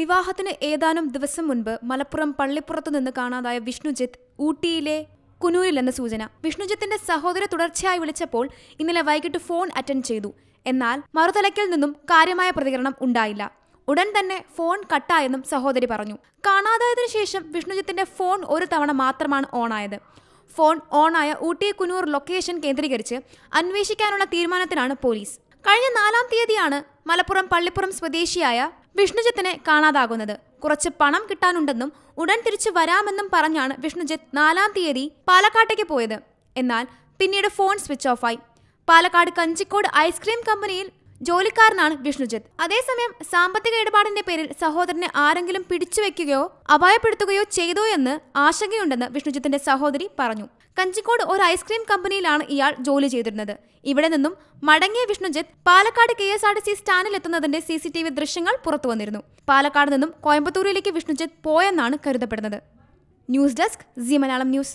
വിവാഹത്തിന് ഏതാനും ദിവസം മുൻപ് മലപ്പുറം പള്ളിപ്പുറത്തു നിന്ന് കാണാതായ വിഷ്ണുജിത്ത് ഊട്ടിയിലെ കുനൂരിലെന്ന സൂചന. വിഷ്ണുജിത്തിന്റെ സഹോദര തുടർച്ചയായി വിളിച്ചപ്പോൾ ഇന്നലെ വൈകിട്ട് ഫോൺ അറ്റൻഡ് ചെയ്തു. എന്നാൽ മറുതലയ്ക്കൽ നിന്നും കാര്യമായ പ്രതികരണം ഉണ്ടായില്ല. ഉടൻ തന്നെ ഫോൺ കട്ടായെന്നും സഹോദരി പറഞ്ഞു. കാണാതായതിനു ശേഷം വിഷ്ണുജിത്തിന്റെ ഫോൺ ഒരു തവണ മാത്രമാണ് ഓണായത്. ഫോൺ ഓണായ ഊട്ടി കുനൂർ ലൊക്കേഷൻ കേന്ദ്രീകരിച്ച് അന്വേഷിക്കാനുള്ള തീരുമാനത്തിലാണ് പോലീസ്. കഴിഞ്ഞ നാലാം തീയതിയാണ് മലപ്പുറം പള്ളിപ്പുറം സ്വദേശിയായ വിഷ്ണുജിത്തിനെ കാണാതാകുന്നത്. കുറച്ച് പണം കിട്ടാനുണ്ടെന്നും ഉടൻ തിരിച്ചു വരാമെന്നും പറഞ്ഞാണ് വിഷ്ണുജിത്ത് നാലാം തീയതി പാലക്കാട്ടേക്ക് പോയത്. എന്നാൽ പിന്നീട് ഫോൺ സ്വിച്ച് ഓഫായി. പാലക്കാട് കഞ്ചിക്കോട് ഐസ്ക്രീം കമ്പനിയിൽ ജോലിക്കാരനാണ് വിഷ്ണുജിത്ത്. അതേസമയം സാമ്പത്തിക ഇടപാടിന്റെ പേരിൽ സഹോദരനെ ആരെങ്കിലും പിടിച്ചുവെക്കുകയോ അപായപ്പെടുത്തുകയോ ചെയ്തോ എന്ന് ആശങ്കയുണ്ടെന്ന് വിഷ്ണുജിത്തിന്റെ സഹോദരി പറഞ്ഞു. കഞ്ചിക്കോട് ഒരു ഐസ്ക്രീം കമ്പനിയിലാണ് ഇയാൾ ജോലി ചെയ്തിരുന്നത്. ഇവിടെ നിന്നും മടങ്ങിയ Vishnujith Palakkad K S R T C സ്റ്റാൻഡിലെത്തുന്നതിന്റെ C C T V ദൃശ്യങ്ങൾ പുറത്തു വന്നിരുന്നു. പാലക്കാട് നിന്നും കോയമ്പത്തൂരിലേക്ക് വിഷ്ണുജിത്ത് പോയെന്നാണ് കരുതപ്പെടുന്നത്. News desk Zee Malayalam news.